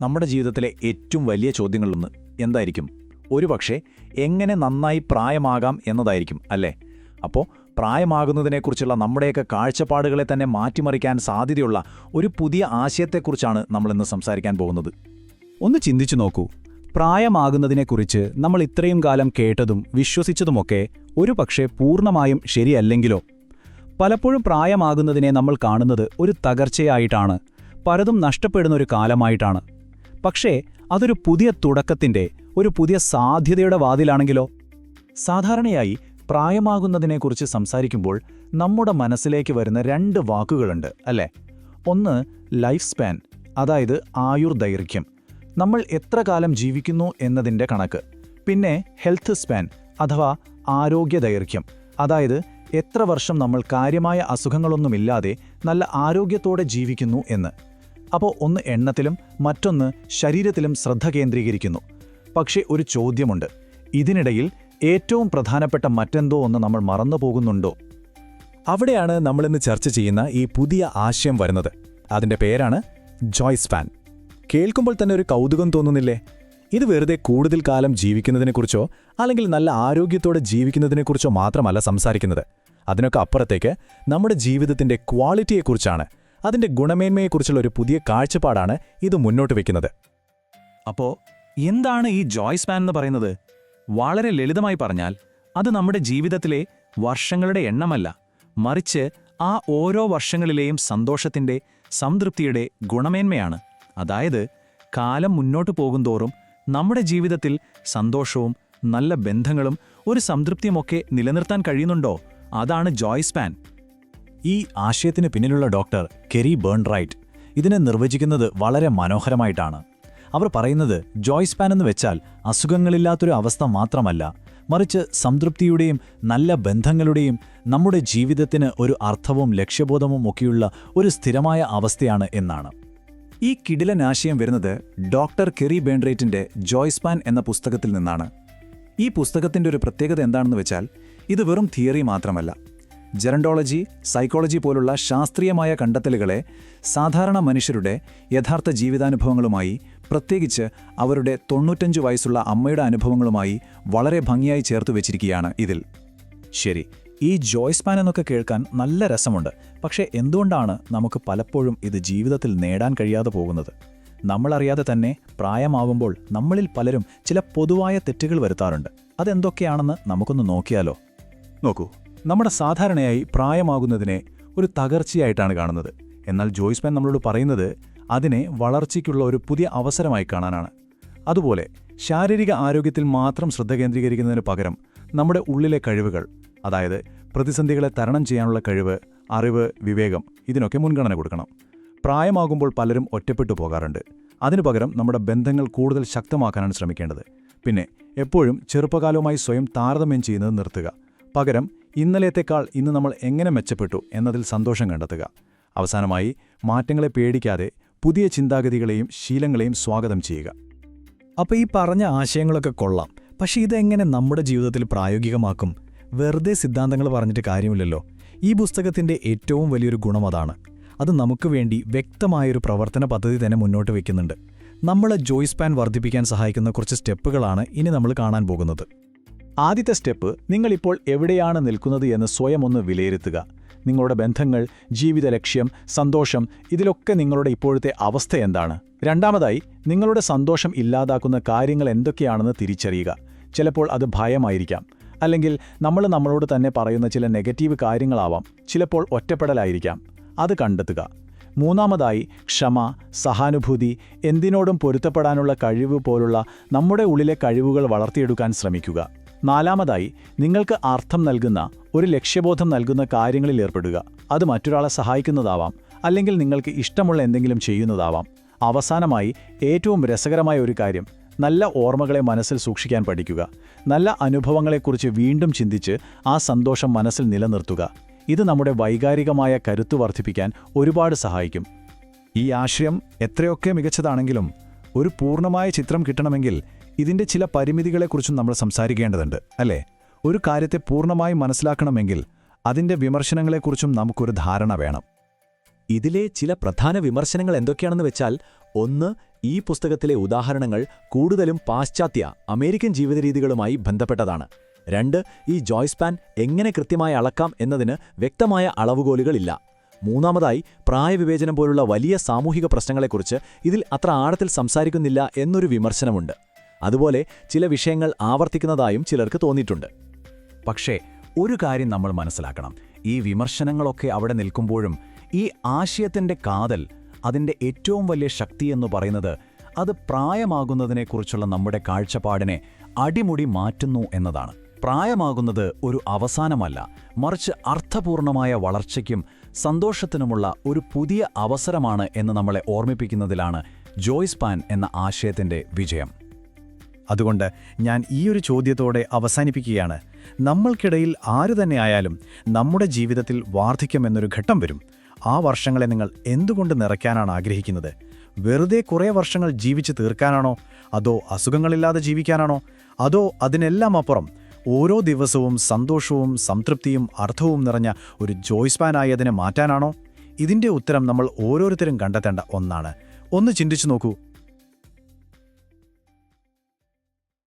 നമ്മുടെ ജീവിതത്തിലെ ഏറ്റവും വലിയ ചോദ്യങ്ങളിലൊന്ന് എന്തായിരിക്കും? ഒരുപക്ഷെ എങ്ങനെ നന്നായി പ്രായമാകാം എന്നതായിരിക്കും അല്ലേ? അപ്പോൾ പ്രായമാകുന്നതിനെക്കുറിച്ചുള്ള നമ്മുടെയൊക്കെ കാഴ്ചപ്പാടുകളെ തന്നെ മാറ്റിമറിക്കാൻ സാധ്യതയുള്ള ഒരു പുതിയ ആശയത്തെക്കുറിച്ചാണ് നമ്മളിന്ന് സംസാരിക്കാൻ പോകുന്നത്. ഒന്ന് ചിന്തിച്ചു നോക്കൂ. പ്രായമാകുന്നതിനെക്കുറിച്ച് നമ്മൾ ഇത്രയും കാലം കേട്ടതും വിശ്വസിച്ചതുമൊക്കെ ഒരുപക്ഷെ പൂർണമായും ശരിയല്ലെങ്കിലോ? പലപ്പോഴും പ്രായമാകുന്നതിനെ നമ്മൾ കാണുന്നത് ഒരു തകർച്ചയായിട്ടാണ് പലതും നഷ്ടപ്പെടുന്ന ഒരു കാലമായിട്ടാണ്. പക്ഷേ അതൊരു പുതിയ തുടക്കത്തിന്റെ ഒരു പുതിയ സാധ്യതയുടെ വാതിലാണെങ്കിലോ? സാധാരണയായി പ്രായമാകുന്നതിനെക്കുറിച്ച് സംസാരിക്കുമ്പോൾ നമ്മുടെ മനസ്സിലേക്ക് വരുന്ന രണ്ട് വാക്കുകളുണ്ട് അല്ലേ? ഒന്ന് ലൈഫ് സ്പാൻ അതായത് ആയുർദൈർഘ്യം. നമ്മൾ എത്ര കാലം ജീവിക്കുന്നു എന്നതിന്റെ കണക്ക്. പിന്നെ ഹെൽത്ത് സ്പാൻ അഥവാ ആരോഗ്യ ദൈർഘ്യം. അതായത് എത്ര വർഷം നമ്മൾ കാര്യമായ അസുഖങ്ങളൊന്നുമില്ലാതെ നല്ല ആരോഗ്യത്തോടെ ജീവിക്കുന്നു എന്ന്. അപ്പോൾ ഒന്ന് എണ്ണത്തിലും മറ്റൊന്ന് ശരീരത്തിലും ശ്രദ്ധ കേന്ദ്രീകരിക്കുന്നു. പക്ഷേ ഒരു ചോദ്യമുണ്ട്. ഇതിനിടയിൽ ഏറ്റവും പ്രധാനപ്പെട്ട മറ്റെന്തോ ഒന്ന് നമ്മൾ മറന്നു പോകുന്നുണ്ടോ? അവിടെയാണ് നമ്മളിന്ന് ചർച്ച ചെയ്യുന്ന ഈ പുതിയ ആശയം വരുന്നത്. അതിന്റെ പേരാണ് ജോയ്സ് ഫാൻ. കേൾക്കുമ്പോൾ തന്നെ ഒരു കൗതുകം തോന്നുന്നില്ലേ? ഇത് വെറുതെ കൂടുതൽ കാലം ജീവിക്കുന്നതിനെക്കുറിച്ചോ അല്ലെങ്കിൽ നല്ല ആരോഗ്യത്തോടെ ജീവിക്കുന്നതിനെക്കുറിച്ചോ മാത്രമല്ല സംസാരിക്കുന്നത്. അതിനൊക്കെ അപ്പുറത്തേക്ക് നമ്മുടെ ജീവിതത്തിന്റെ ക്വാളിറ്റിയെക്കുറിച്ചാണ് അതിന്റെ ഗുണമേന്മയെക്കുറിച്ചുള്ള ഒരു പുതിയ കാഴ്ചപ്പാടാണ് ഇത് മുന്നോട്ട് വയ്ക്കുന്നത് അപ്പോൾ എന്താണ് ഈ ജോയ് സ്പാൻ എന്ന് പറയുന്നത്? വളരെ ലളിതമായി പറഞ്ഞാൽ അത് നമ്മുടെ ജീവിതത്തിലെ വർഷങ്ങളുടെ എണ്ണമല്ല. മറിച്ച് ആ ഓരോ വർഷങ്ങളിലെയും സന്തോഷത്തിന്റെ സംതൃപ്തിയുടെ ഗുണമേന്മയാണ്. അതായത് കാലം മുന്നോട്ട് പോകുന്തോറും നമ്മുടെ ജീവിതത്തിൽ സന്തോഷവും നല്ല ബന്ധങ്ങളും ഒരു സംതൃപ്തിയുമൊക്കെ നിലനിർത്താൻ കഴിയുന്നുണ്ടോ? അതാണ് ജോയ് സ്പാൻ ഈ ആശയത്തിന് പിന്നിലുള്ള ഡോക്ടർ കെറി ബേൺറൈറ്റ് ഇതിനെ നിർവചിക്കുന്നത് വളരെ മനോഹരമായിട്ടാണ്. അവർ പറയുന്നത് ജോയ്സ് പാൻ എന്ന് വെച്ചാൽ അസുഖങ്ങളില്ലാത്തൊരു അവസ്ഥ മാത്രമല്ല മറിച്ച് സംതൃപ്തിയുടെയും നല്ല ബന്ധങ്ങളുടെയും നമ്മുടെ ജീവിതത്തിന് ഒരു അർത്ഥവും ലക്ഷ്യബോധവും ഒക്കെയുള്ള ഒരു സ്ഥിരമായ അവസ്ഥയാണ് എന്നാണ്. ഈ കിടിലനാശയം വരുന്നത് ഡോക്ടർ കെറി ബേൺറേറ്റിന്റെ ജോയ്സ് പാൻ എന്ന പുസ്തകത്തിൽ നിന്നാണ്. ഈ പുസ്തകത്തിന്റെ ഒരു പ്രത്യേകത എന്താണെന്ന് വെച്ചാൽ ഇത് വെറും തിയറി മാത്രമല്ല ജെറണ്ടോളജി സൈക്കോളജി പോലുള്ള ശാസ്ത്രീയമായ കണ്ടെത്തലുകളെ സാധാരണ മനുഷ്യരുടെ യഥാർത്ഥ ജീവിതാനുഭവങ്ങളുമായി പ്രത്യേകിച്ച് അവരുടെ തൊണ്ണൂറ്റഞ്ച് വയസ്സുള്ള അമ്മയുടെ അനുഭവങ്ങളുമായി വളരെ ഭംഗിയായി ചേർത്തു വെച്ചിരിക്കുകയാണ് ഇതിൽ. ശരി ഈ ജോയ്സ്പാൻ എന്നൊക്കെ കേൾക്കാൻ നല്ല രസമുണ്ട്. പക്ഷേ എന്തുകൊണ്ടാണ് നമുക്ക് പലപ്പോഴും ഇത് ജീവിതത്തിൽ നേടാൻ കഴിയാതെ പോകുന്നത്? നമ്മളറിയാതെ തന്നെ പ്രായമാവുമ്പോൾ നമ്മളിൽ പലരും ചില പൊതുവായ തെറ്റുകൾ വരുത്താറുണ്ട്. അതെന്തൊക്കെയാണെന്ന് നമുക്കൊന്ന് നോക്കിയാലോ? നോക്കൂ. നമ്മുടെ സാധാരണയായി പ്രായമാകുന്നതിനെ ഒരു തകർച്ചയായിട്ടാണ് കാണുന്നത്. എന്നാൽ ജോയ്സ്മാൻ നമ്മളോട് പറയുന്നത് അതിനെ വളർച്ചയ്ക്കുള്ള ഒരു പുതിയ അവസരമായി കാണാനാണ്. അതുപോലെ ശാരീരിക ആരോഗ്യത്തിൽ മാത്രം ശ്രദ്ധ കേന്ദ്രീകരിക്കുന്നതിന് പകരം നമ്മുടെ ഉള്ളിലെ കഴിവുകൾ അതായത് പ്രതിസന്ധികളെ തരണം ചെയ്യാനുള്ള കഴിവ് അറിവ് വിവേകം ഇതിനൊക്കെ മുൻഗണന കൊടുക്കണം. പ്രായമാകുമ്പോൾ പലരും ഒറ്റപ്പെട്ടു പോകാറുണ്ട്. അതിനു പകരം നമ്മുടെ ബന്ധങ്ങൾ കൂടുതൽ ശക്തമാക്കാനാണ് ശ്രമിക്കേണ്ടത്. പിന്നെ എപ്പോഴും ചെറുപ്പകാലവുമായി സ്വയം താരതമ്യം ചെയ്യുന്നത് നിർത്തുക. പകരം ഇന്നലത്തേക്കാൾ ഇന്ന് നമ്മൾ എങ്ങനെ മെച്ചപ്പെട്ടു എന്നതിൽ സന്തോഷം കണ്ടെത്തുക. അവസാനമായി മാറ്റങ്ങളെ പേടിക്കാതെ പുതിയ ചിന്താഗതികളെയും ശീലങ്ങളെയും സ്വാഗതം ചെയ്യുക. അപ്പോൾ ഈ പറഞ്ഞ ആശയങ്ങളൊക്കെ കൊള്ളാം. പക്ഷേ ഇതെങ്ങനെ നമ്മുടെ ജീവിതത്തിൽ പ്രായോഗികമാക്കും? വെറുതെ സിദ്ധാന്തങ്ങൾ പറഞ്ഞിട്ട് കാര്യമില്ലല്ലോ. ഈ പുസ്തകത്തിന്റെ ഏറ്റവും വലിയൊരു ഗുണം അതാണ്. അത് നമുക്ക് വേണ്ടി വ്യക്തമായൊരു പ്രവർത്തന പദ്ധതി തന്നെ മുന്നോട്ട് വയ്ക്കുന്നുണ്ട് നമ്മളെ ജോയ്സ് പാൻ വർദ്ധിപ്പിക്കാൻ സഹായിക്കുന്ന കുറച്ച് സ്റ്റെപ്പുകളാണ് ഇനി നമ്മൾ കാണാൻ പോകുന്നത്. ആദ്യത്തെ സ്റ്റെപ്പ് നിങ്ങളിപ്പോൾ എവിടെയാണ് നിൽക്കുന്നത് എന്ന് സ്വയം ഒന്ന് വിലയിരുത്തുക. നിങ്ങളുടെ ബന്ധങ്ങൾ ജീവിത ലക്ഷ്യം സന്തോഷം ഇതിലൊക്കെ നിങ്ങളുടെ ഇപ്പോഴത്തെ അവസ്ഥ എന്താണ്. രണ്ടാമതായി നിങ്ങളുടെ സന്തോഷം ഇല്ലാതാക്കുന്ന കാര്യങ്ങൾ എന്തൊക്കെയാണെന്ന് തിരിച്ചറിയുക. ചിലപ്പോൾ അത് ഭയമായിരിക്കാം. അല്ലെങ്കിൽ നമ്മൾ നമ്മളോട് തന്നെ പറയുന്ന ചില നെഗറ്റീവ് കാര്യങ്ങളാവാം. ചിലപ്പോൾ ഒറ്റപ്പെടലായിരിക്കാം. അത് കണ്ടെത്തുക. മൂന്നാമതായി ക്ഷമ സഹാനുഭൂതി എന്തിനോടും പൊരുത്തപ്പെടാനുള്ള കഴിവ് പോലുള്ള നമ്മുടെ ഉള്ളിലെ കഴിവുകൾ വളർത്തിയെടുക്കാൻ ശ്രമിക്കുക. നാലാമതായി നിങ്ങൾക്ക് അർത്ഥം നൽകുന്ന ഒരു ലക്ഷ്യബോധം നൽകുന്ന കാര്യങ്ങളിൽ ഏർപ്പെടുക. അത് മറ്റൊരാളെ സഹായിക്കുന്നതാവാം അല്ലെങ്കിൽ നിങ്ങൾക്ക് ഇഷ്ടമുള്ള എന്തെങ്കിലും ചെയ്യുന്നതാവാം. അവസാനമായി ഏറ്റവും രസകരമായ ഒരു കാര്യം നല്ല ഓർമ്മകളെ മനസ്സിൽ സൂക്ഷിക്കാൻ പഠിക്കുക. നല്ല അനുഭവങ്ങളെക്കുറിച്ച് വീണ്ടും ചിന്തിച്ച് ആ സന്തോഷം മനസ്സിൽ നിലനിർത്തുക. ഇത് നമ്മുടെ വൈകാരികമായ കരുത്ത് വർദ്ധിപ്പിക്കാൻ ഒരുപാട് സഹായിക്കും. ഈ ആശയം എത്രയൊക്കെ മികച്ചതാണെങ്കിലും ഒരു പൂർണമായ ചിത്രം കിട്ടണമെങ്കിൽ ഇതിന്റെ ചില പരിമിതികളെക്കുറിച്ചും നമ്മൾ സംസാരിക്കേണ്ടതുണ്ട് അല്ലേ? ഒരു കാര്യത്തെ പൂർണമായി മനസ്സിലാക്കണമെങ്കിൽ അതിന്റെ വിമർശനങ്ങളെക്കുറിച്ചും നമുക്കൊരു ധാരണ വേണം. ഇതിലെ ചില പ്രധാന വിമർശനങ്ങൾ എന്തൊക്കെയാണെന്ന് വെച്ചാൽ ഒന്ന് ഈ പുസ്തകത്തിലെ ഉദാഹരണങ്ങൾ കൂടുതലും പാശ്ചാത്യ അമേരിക്കൻ ജീവിതരീതികളുമായി ബന്ധപ്പെട്ടതാണ്. രണ്ട് ഈ ജോയ്സ്പാൻ എങ്ങനെ കൃത്യമായി അളക്കാം എന്നതിന് വ്യക്തമായ അളവുകോലുകളില്ല. മൂന്നാമതായി പ്രായവിവേചനം പോലുള്ള വലിയ സാമൂഹിക പ്രശ്നങ്ങളെക്കുറിച്ച് ഇതിൽ അത്ര ആഴത്തിൽ സംസാരിക്കുന്നില്ല എന്നൊരു വിമർശനമുണ്ട്. അതുപോലെ ചില വിഷയങ്ങൾ ആവർത്തിക്കുന്നതായും ചിലർക്ക് തോന്നിയിട്ടുണ്ട്. പക്ഷേ ഒരു കാര്യം നമ്മൾ മനസ്സിലാക്കണം. ഈ വിമർശനങ്ങളൊക്കെ അവിടെ നിൽക്കുമ്പോഴും ഈ ആശയത്തിന്റെ കാതൽ അതിന്റെ ഏറ്റവും വലിയ ശക്തി എന്ന് പറയുന്നത് അത് പ്രായമാകുന്നതിനെക്കുറിച്ചുള്ള നമ്മുടെ കാഴ്ചപ്പാടിനെ അടിമുടി മാറ്റുന്നു എന്നതാണ്. പ്രായമാകുന്നത് ഒരു അവസാനമല്ല മറിച്ച് അർത്ഥപൂർണമായ വളർച്ചയ്ക്കും സന്തോഷത്തിനുമുള്ള ഒരു പുതിയ അവസരമാണ് എന്ന് നമ്മളെ ഓർമ്മിപ്പിക്കുന്നതിലാണ് ജോയ്സ് പാൻ എന്ന ആശയത്തിന്റെ വിജയം. അതുകൊണ്ട് ഞാൻ ഈ ഒരു ചോദ്യത്തോടെ അവസാനിപ്പിക്കുകയാണ്. നമ്മൾക്കിടയിൽ ആരു തന്നെ ആയാലും നമ്മുടെ ജീവിതത്തിൽ വാർദ്ധക്യമെന്നൊരു ഘട്ടം വരും. ആ വർഷങ്ങളെ നിങ്ങൾ എന്തുകൊണ്ട് നിറയ്ക്കാനാണ് ആഗ്രഹിക്കുന്നത്? വെറുതെ കുറേ വർഷങ്ങൾ ജീവിച്ച് തീർക്കാനാണോ? അതോ അസുഖങ്ങളില്ലാതെ ജീവിക്കാനാണോ? അതോ അതിനെല്ലാം അപ്പുറം ഓരോ ദിവസവും സന്തോഷവും സംതൃപ്തിയും അർത്ഥവും നിറഞ്ഞ ഒരു ജോയ്സ്പാനായതിനെ മാറ്റാനാണോ? ഇതിന്റെ ഉത്തരം നമ്മൾ ഓരോരുത്തരും കണ്ടെത്തേണ്ട ഒന്നാണ്. ഒന്ന് ചിന്തിച്ചു നോക്കൂ.